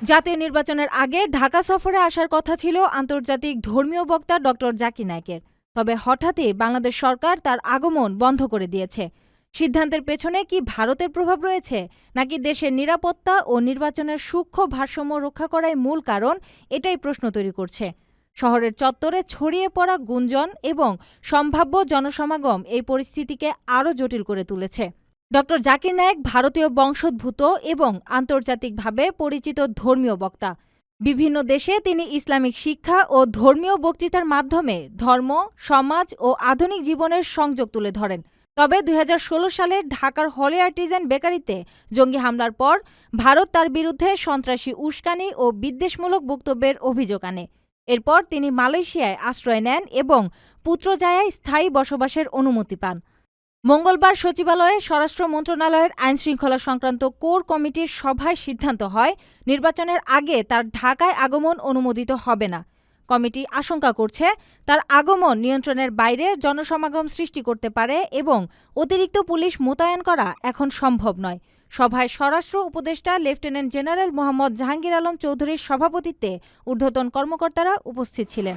জাতীয় নির্বাচনের আগে ঢাকা সফরে আসার কথা ছিল আন্তর্জাতিক ধর্মীয় বক্তা ডক্টর জাকির নায়কের। তবে হঠাৎই বাংলাদেশ সরকার তার আগমন বন্ধ করে দিয়েছে। সিদ্ধান্তের পেছনে কি ভারতের প্রভাব রয়েছে, নাকি দেশের নিরাপত্তা ও নির্বাচনের সূক্ষ্ম ভারসাম্য রক্ষা করাই মূল কারণ, এটাই প্রশ্ন তৈরি করছে। শহরের চত্বরে ছড়িয়ে পড়া গুঞ্জন এবং সম্ভাব্য জনসমাগম এই পরিস্থিতিকে আরও জটিল করে তুলেছে। ডক্টর জাকির নায়েক ভারতীয় বংশোদ্ভূত এবং আন্তর্জাতিকভাবে পরিচিত ধর্মীয় বক্তা। বিভিন্ন দেশে তিনি ইসলামিক শিক্ষা ও ধর্মীয় বক্তৃতার মাধ্যমে ধর্ম, সমাজ ও আধুনিক জীবনের সংযোগ তুলে ধরেন। তবে দুই হাজার ষোলো সালে ঢাকার হলে আর্টিজেন বেকারিতে জঙ্গি হামলার পর ভারত তার বিরুদ্ধে সন্ত্রাসী উস্কানি ও বিদ্বেষমূলক বক্তব্যের অভিযোগ আনে। এরপর তিনি মালয়েশিয়ায় আশ্রয় নেন এবং পুত্রজায়ায় স্থায়ী বসবাসের অনুমতি পান। মঙ্গলবার সচিবালয়ে স্বরাষ্ট্র মন্ত্রণালয়ের আইনশৃঙ্খলা সংক্রান্ত কোর কমিটির সভায় সিদ্ধান্ত হয়, নির্বাচনের আগে তার ঢাকায় আগমন অনুমোদিত হবে না। কমিটি আশঙ্কা করছে, তার আগমন নিয়ন্ত্রণের বাইরে জনসমাগম সৃষ্টি করতে পারে এবং অতিরিক্ত পুলিশ মোতায়েন করা এখন সম্ভব নয়। সভায় স্বরাষ্ট্র উপদেষ্টা লেফটেন্যান্ট জেনারেল মোহাম্মদ জাহাঙ্গীর আলম চৌধুরীর সভাপতিত্বে ঊর্ধ্বতন কর্মকর্তারা উপস্থিত ছিলেন।